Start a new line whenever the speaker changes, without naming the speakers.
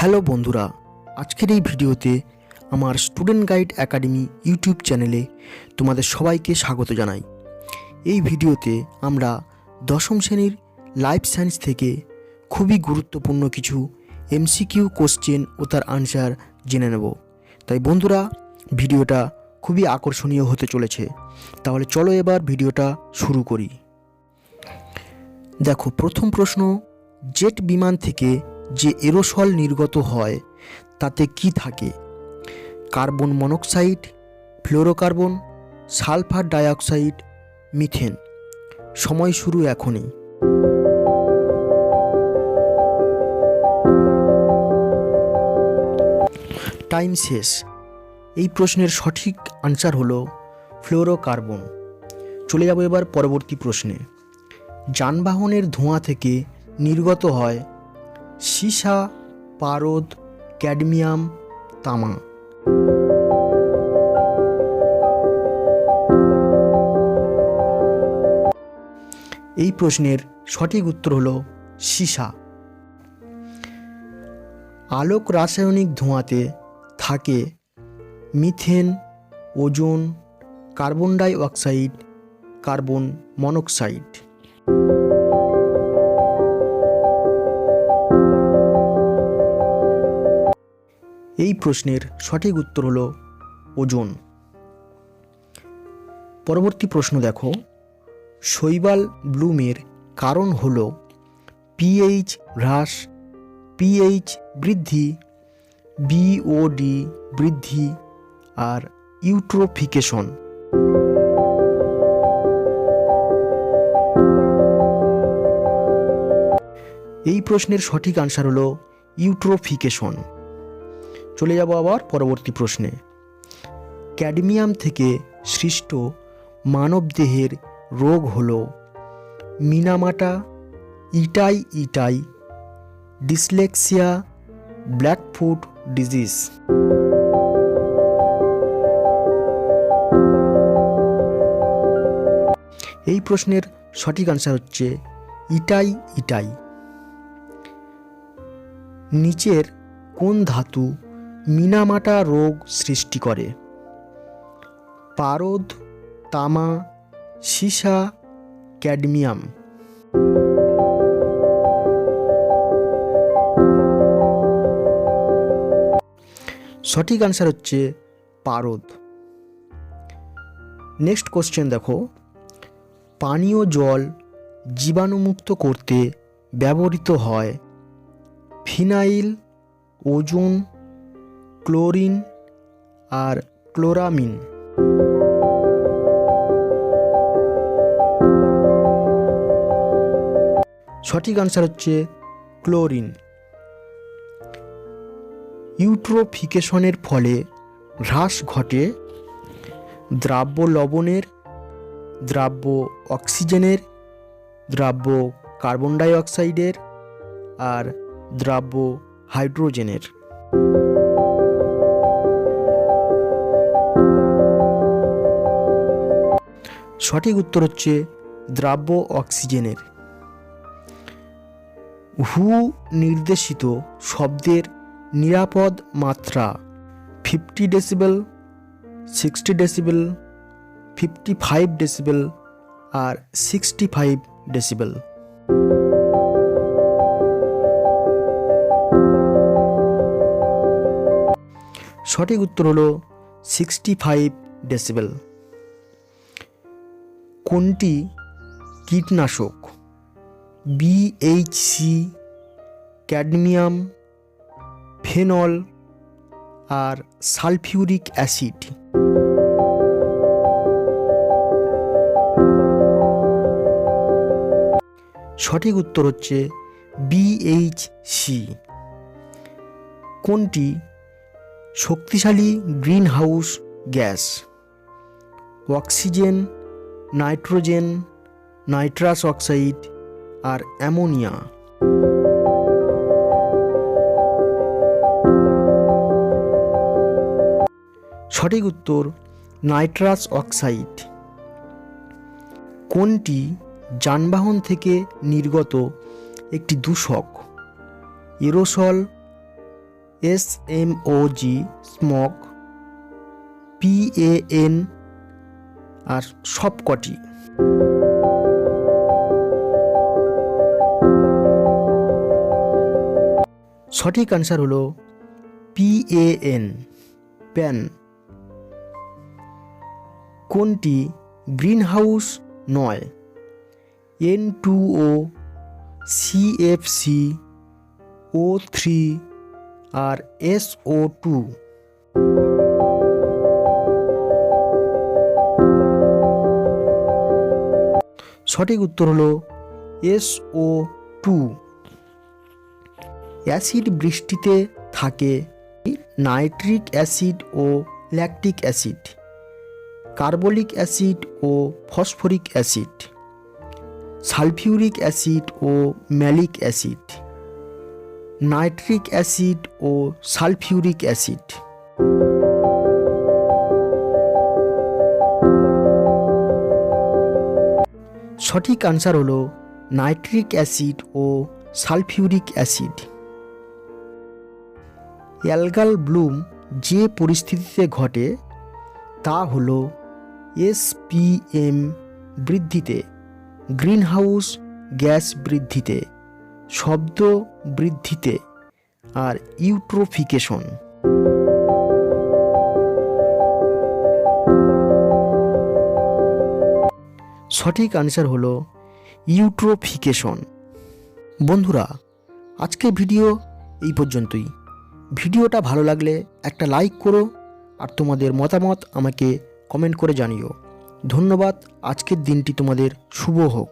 Hello বন্ধুরা, আজকের এই ভিডিওতে আমার স্টুডেন্ট গাইড একাডেমি ইউটিউব চ্যানেলে তোমাদের সবাইকে স্বাগত জানাই। এই ভিডিওতে আমরা দশম শ্রেণির লাইফ সায়েন্স থেকে খুবই গুরুত্বপূর্ণ কিছু এমসিকিউ কোশ্চেন ও তার আনসার জেনে নেব। তাই বন্ধুরা, ভিডিওটা খুবই আকর্ষণীয় হতে চলেছে। তাহলে চলো এবার ভিডিওটা শুরু করি। দেখো, প্রথম প্রশ্ন, জেট বিমান থেকে যে এরোসল নির্গত হয়, তাতে কি থাকে? Carbon monoxide, fluorocarbon, sulphur dioxide, methane. সময় শুরু এখনই। টাইম শেষ। এই প্রশ্নের সঠিক আনসার হলো ফ্লোরোকার্বন। চলে যাব এবার পরবর্তী প্রশ্নে। যানবাহনের ধোঁয়া থেকে নির্গত হয় সীসা, পারদ, ক্যাডমিয়াম, তামা। এই প্রশ্নের সঠিক উত্তর হলো সীসা। আলোক রাসায়নিক ধোঁয়াতে থাকে methane, ozone, carbon dioxide carbon monoxide. এই প্রশ্নের সঠিক উত্তর হলো ওজন। পরবর্তী প্রশ্ন দেখো, শৈবাল ব্লুমের কারণ হল পিএইচ হ্রাস, পিএইচ বৃদ্ধি, বিওডি বৃদ্ধি আর ইউট্রোফিকেশন। এই প্রশ্নের সঠিক আনসার হলো ইউট্রোফিকেশন। চলে যাব আবার পরবর্তী প্রশ্নে। ক্যাডমিয়াম থেকে সৃষ্ট মানবদেহের রোগ হল Minamata, itai itai, dyslexia blackfoot disease. এই প্রশ্নের সঠিক আনসার হচ্ছে ইটাই ইটাই। নিচের কোন ধাতু মিনামাটা রোগ সৃষ্টি করে। পারদ, তামা, সীসা, ক্যাডমিয়াম। সঠিক আনসার হচ্ছে পারদ। নেক্সট কোশ্চেন দেখো। পানীয় জল জীবাণুমুক্ত করতে ব্যবহৃত হয় ফিনাইল, ওজোন ক্লোরিন আর ক্লোরামিন। সঠিক আনসার হচ্ছে ক্লোরিন। ইউট্রোফিকেশনের ফলে হ্রাস ঘটে দ্রাব্য লবণের, দ্রাব্য অক্সিজেনের, দ্রাব্য কার্বন ডাই অক্সাইডের আর দ্রাব্য হাইড্রোজেনের। সঠিক উত্তর হচ্ছে দ্রাব্য অক্সিজেনের। হু নির্দেশিত শব্দের নিরাপদ মাত্রা fifty decibel sixty decibel fifty five decibel আর সিক্সটি ফাইভ ডেসিবেল সঠিক উত্তর হলো সিক্সটি ফাইভ ডেসিবেল কোনটি কীটনাশক? বিএইচসি ক্যাডমিয়াম, ফেনল আর সালফিউরিক অ্যাসিড। সঠিক উত্তর হচ্ছে বিএইচসি কোনটি শক্তিশালী green house gas? Oxygen nitrogen, nitrous oxide আর অ্যামোনিয়া। সঠিক উত্তর, নাইট্রাস অক্সাইড। কোনটি যানবাহন থেকে নির্গত একটি দূষক? Aerosol, S M O G, smog, P A সব কটি। সঠিক আনসার হলো পি এ এন প্যান কোনটি গ্রিনহাউস নয়? N two O CFC O three আর এস ও টু সঠিক উত্তর হলো এস ও টু। অ্যাসিড বৃষ্টিতে থাকে নাইট্রিক অ্যাসিড ও ল্যাকটিক অ্যাসিড, কার্বলিক অ্যাসিড ও ফসফরিক অ্যাসিড, সালফিউরিক অ্যাসিড ও ম্যালিক অ্যাসিড, নাইট্রিক অ্যাসিড ও সালফিউরিক অ্যাসিড। সঠিক আনসার হলো নাইট্রিক অ্যাসিড ও সালফিউরিক অ্যাসিড অ্যালগাল ব্লুম যে পরিস্থিতিতে ঘটে, তা হলো এসপিএম বৃদ্ধিতে, গ্রিনহাউস গ্যাস বৃদ্ধিতে, শব্দ বৃদ্ধিতে আর ইউট্রোফিকেশন। সঠিক আনসার হলো ইউট্রোফিকেশন বন্ধুরা, আজকের ভিডিও এই পর্যন্তই। ভিডিওটা ভালো লাগলে একটা লাইক করো আর তোমাদের মতামত আমাকে কমেন্ট করে জানিও। ধন্যবাদ, আজকের দিনটি তোমাদের শুভ হোক।